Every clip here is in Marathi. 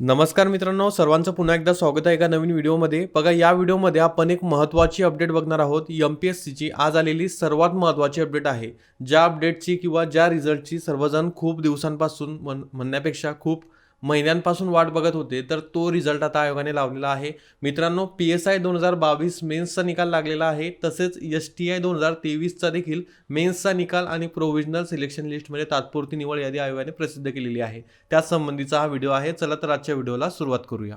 नमस्कार मित्रांनो सर्वांचं पुन्हा एकदा स्वागत आहे एका नवीन व्हिडिओमध्ये. बघा या व्हिडिओमध्ये आपण एक महत्त्वाची अपडेट बघणार आहोत. एम पी एस सीची आज आलेली सर्वात महत्त्वाची अपडेट आहे. ज्या अपडेटची किंवा ज्या रिझल्टची सर्वजण खूप दिवसांपासून म्हण म्हणण्यापेक्षा खूप महिन्यांपासून वाट बघत होते तर तो रिझल्ट आता आयोगाने लावलेला आहे. मित्रांनो पी एस आय दोन हजार बावीस मेन्सचा निकाल लागलेला आहे तसेच एस टी आय दोन हजार तेवीसचा देखील मेन्सचा निकाल आणि प्रोव्हिजनल सिलेक्शन लिस्टमध्ये तात्पुरती निवड यादी आयोगाने प्रसिद्ध केलेली आहे. त्यासंबंधीचा हा व्हिडिओ आहे चला तर आजच्या व्हिडिओला सुरुवात करूया.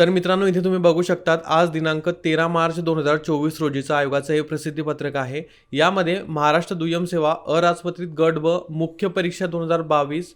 तर मित्रांनो इथे तुम्ही बघू शकतात आज दिनांक तेरा मार्च दोन हजार चोवीस रोजीचं आयोगाचं हे प्रसिद्धीपत्रक आहे. यामध्ये महाराष्ट्र दुय्यम सेवा अराजपत्रित गट व मुख्य परीक्षा दोन हजार बावीस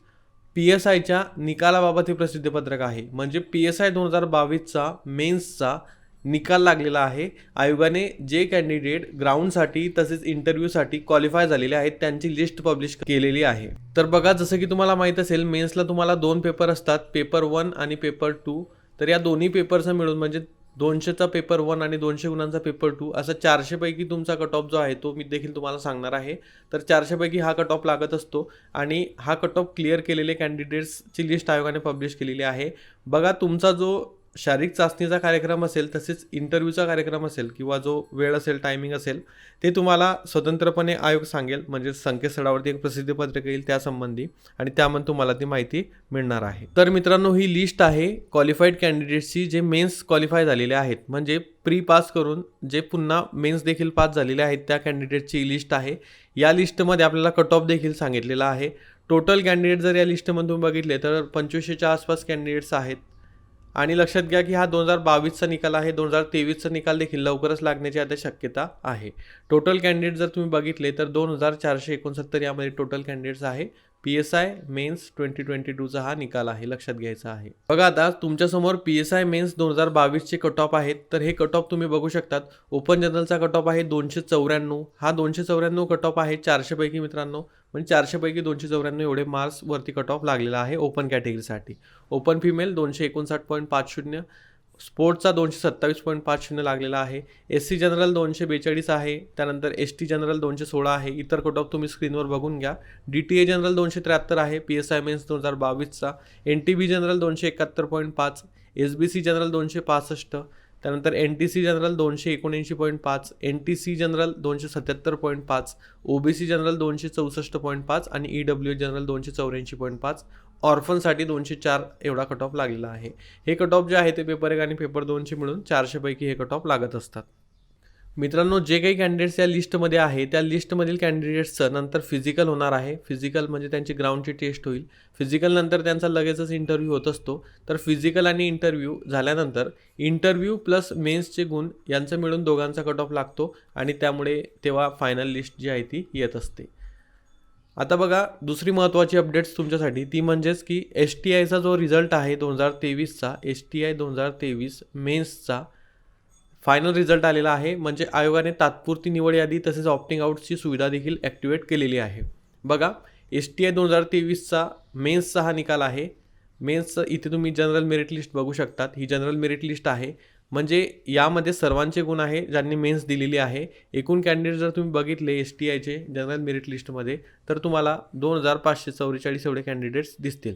पी एस आयच्या निकालाबाबत हे प्रसिद्धीपत्रक आहे. म्हणजे पी एस आय दोन हजार बावीसचा मेन्सचा निकाल लागलेला आहे. आयोगाने जे कॅन्डिडेट ग्राउंडसाठी तसेच इंटरव्ह्यूसाठी क्वालिफाय झालेले आहेत त्यांची लिस्ट पब्लिश केलेली आहे. तर बघा जसं की तुम्हाला माहीत असेल मेन्सला तुम्हाला दोन पेपर असतात पेपर वन आणि पेपर टू. तर या दोन्ही पेपरचा मिळून म्हणजे दोनशेचा पेपर वन आणि दोनशे गुणांचा पेपर टू असा चारशेपैकी तुमचा कट ऑफ जो आहे तो मी देखील तुम्हाला सांगणार आहे. तर चारशेपैकी हा कट ऑफ लागत असतो आणि हा कट ऑफ क्लिअर केलेले कॅन्डिडेट्सची लिस्ट आयोगाने पब्लिश केलेली आहे. बघा तुमचा जो शारीरिक चाचणीचा कार्यक्रम असेल तसेच इंटरव्ह्यूचा कार्यक्रम असेल किंवा जो वेळ असेल टायमिंग असेल ते तुम्हाला स्वतंत्रपणे आयोग सांगेल. म्हणजे संकेतस्थळावरती एक प्रसिद्धी पत्रक येईल त्यासंबंधी आणि त्यामध्ये तुम्हाला ती माहिती मिळणार आहे. तर मित्रांनो ही लिस्ट आहे क्वालिफाईड कॅन्डिडेट्सची जे मेन्स क्वालिफाय झालेले आहेत. म्हणजे प्री पास करून जे पुन्हा मेन्स देखील पास झालेले आहेत त्या कॅन्डिडेटची लिस्ट आहे. या लिस्टमध्ये आपल्याला कट ऑफ देखील सांगितलेला आहे. टोटल कॅन्डिडेट जर या लिस्टमधून तुम्ही बघितले तर पंचवीसशेच्या आसपास कॅन्डिडेट्स आहेत. आणि लक्षात घ्या की हा दोन हजार बावीसचा निकाल आहे. दोन हजार तेवीसचा निकाल देखील लवकरच लागण्याची आता शक्यता आहे. टोटल कॅन्डिडेट जर तुम्ही बघितले तर दोन हजार चारशे एकोणसत्तर यामध्ये टोटल कॅन्डिडेट्स आहे. P S I mains twenty twenty टूचा हा निकाल आहे लक्षात घ्यायचा आहे. बघा आता तुमच्यासमोर पी एस आय मेन्स दोन हजार बावीसचे कट ऑफ आहेत. तर हे कट ऑफ तुम्ही बघू शकतात. ओपन जनरलचा कट ऑफ आहे दोनशे चौऱ्याण्णव. हा दोनशे चौऱ्याण्णव कट ऑफ आहे चारशेपैकी मित्रांनो. म्हणजे चारशेपैकी दोनशे चौऱ्याण्णव एवढे मार्क्सवरती कट ऑफ लागलेला आहे ओपन कॅटेगरीसाठी ओपन फिमेल दोनशे एकोणसाठ पॉईंट पाच शून्य. स्पोर्टचा दोनशे सत्तावीस पॉईंट पाच शून्य लागलेला आहे. एस सी जनरल दोनशे बेचाळीस आहे. त्यानंतर एस टी जनरल दोनशे सोळा आहे. इतर कट ऑफ तुम्ही स्क्रीनवर बघून घ्या. डी टी ए जनरल दोनशे त्र्याहत्तर आहे. पी एस आय मेन्स दोन हजार बावीसचा. एन टी बी जनरल दोनशे एकाहत्तर पॉईंट पाच. एस बी सी जनरल दोनशे पासष्ट. त्यानंतर एन टी सी जनरल दोनशे एकोणऐंशी पॉईंट पाच एन टी सी जनरल दोनशे सत्याहत्तर पॉईंट पाच ओ बी सी जनरल दोनशे चौसष्ट पॉईंट पाच आणि ई डब्ल्यू जनरल दोनशे चौऱ्याऐंशी पॉईंट पाच. ऑर्फनसाठी दोनशे चार एवढा कट ऑफ लागलेला आहे. हे कट ऑफ जे आहे ते पेपर एक आणि पेपर दोनशे मिळून चारशेपैकी हे कट ऑफ लागत असतात. मित्रांनो जे काही कॅन्डिडेट्स या लिस्टमध्ये आहे त्या लिस्टमधील कॅन्डिडेट्सचं नंतर फिजिकल होणार आहे. फिजिकल म्हणजे त्यांची ग्राउंडची टेस्ट होईल. फिजिकल नंतर त्यांचा लगेचच इंटरव्ह्यू होत असतो. तर फिजिकल आणि इंटरव्ह्यू झाल्यानंतर इंटरव्ह्यू प्लस मेन्सचे गुण यांचं मिळून दोघांचा कट ऑफ लागतो आणि त्यामुळे तेव्हा फायनल लिस्ट जी आहे ती येत असते. आता बघा दुसरी महत्त्वाची अपडेट्स तुमच्यासाठी. ती म्हणजेच की एस टी आयचा जो रिझल्ट आहे दोन हजार तेवीसचा एस टी आय दोन हजार तेवीस मेन्सचा फायनल रिझल्ट आलेला आहे. म्हणजे आयोगाने तात्पुरती निवड यादी तसेच ऑप्टिंग आउटची सुविधा देखील ॲक्टिवेट केलेली आहे. बघा एस टी आय दोन हजार तेवीसचा मेन्सचा हा निकाल आहे. मेन्स इथे तुम्ही जनरल मेरिट लिस्ट बघू शकतात. ही जनरल मेरिट लिस्ट आहे. म्हणजे यामध्ये सर्वांचे गुण आहे ज्यांनी मेन्स दिलेली आहे. एकूण कॅन्डिडेट जर तुम्ही बघितले एस टी आयचे जनरल मेरिट लिस्टमध्ये तर तुम्हाला दोन हजार पाचशे चौवेचाळीस एवढे कॅन्डिडेट्स दिसतील.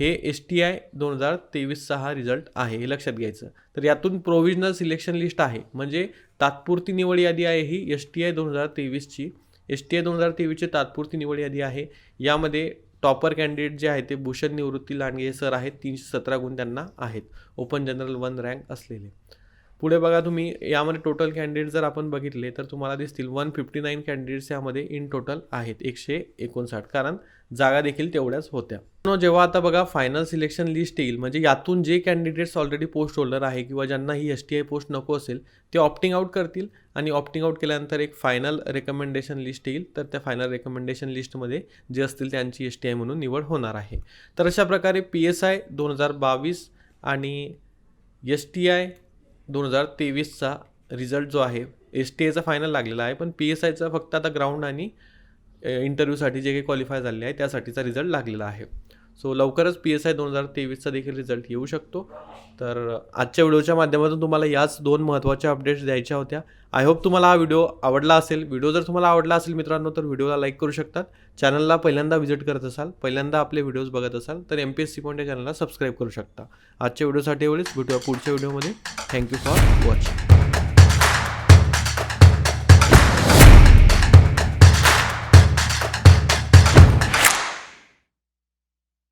हे एस टी आय दोन हजार तेवीसचा हा रिझल्ट आहे हे लक्षात घ्यायचं. तर यातून प्रोव्हिजनल सिलेक्शन लिस्ट आहे. म्हणजे तात्पुरती निवड यादी आहे ही एस टी आय दोन हजार तेवीसची. एस टी आय दोन हजार तेवीसची तात्पुरती निवड यादी आहे. यामध्ये टॉपर कॅन्डिडेट जे आहे ते भूषण निवृत्ती लांडगे सर आहेत तीनशे सतरा गुण त्यांना आहेत. ओपन जनरल वन रँक असलेले. पुढे बघा तुम्ही यामध्ये टोटल कॅन्डिडेट जर आपण बघितले तर तुम्हाला दिसतील वन फिफ्टी नाईन कॅन्डिडेट्स यामध्ये इन टोटल आहेत एकशे एकोणसाठ. कारण जागा देखील तेवढ्याच होत्या. जेव्हा आता बघा फायनल सिलेक्शन लिस्ट येईल म्हणजे यातून जे कॅन्डिडेट्स ऑलरेडी पोस्ट होल्डर आहे किंवा ज्यांना ही एस टी आय पोस्ट नको असेल ते ऑप्टिंग आउट करतील आणि ऑप्टिंग आउट केल्यानंतर एक फायनल रेकमेंडेशन लिस्ट येईल. तर त्या फायनल रेकमेंडेशन लिस्टमध्ये जे असतील त्यांची एस टी आय म्हणून निवड होणार आहे. तर अशा प्रकारे पी एस आय दोन हजार बावीस आणि एस टी आय दोन हजार तेवीसचा रिझल्ट जो आहे एस टी एचा फायनल लागलेला आहे पण पी एस आयचा फक्त आता ग्राउंड आणि इंटरव्ह्यूसाठी जे काही क्वालिफाय झाले आहे त्यासाठीचा रिझल्ट लागलेला आहे. सो लवकरच पी एस आय दोन हजार तेवीसचा देखील रिझल्ट येऊ शकतो. तर आजच्या व्हिडिओच्या माध्यमातून तुम्हाला याच दोन महत्त्वाच्या अपडेट्स द्यायच्या होत्या. आय होप तुम्हाला हा व्हिडिओ आवडला असेल. व्हिडिओ जर तुम्हाला आवडला असेल मित्रांनो तर व्हिडिओला लाईक करू शकतात. चॅनलला पहिल्यांदा व्हिजिट करत असाल पहिल्यांदा आपले व्हिडिओज बघत असाल तर M P S C point या चॅनलला सबस्क्राईब करू शकता. आजच्या व्हिडिओसाठी एवढेच. भेटूया पुढच्या व्हिडिओमध्ये. Thank you for watching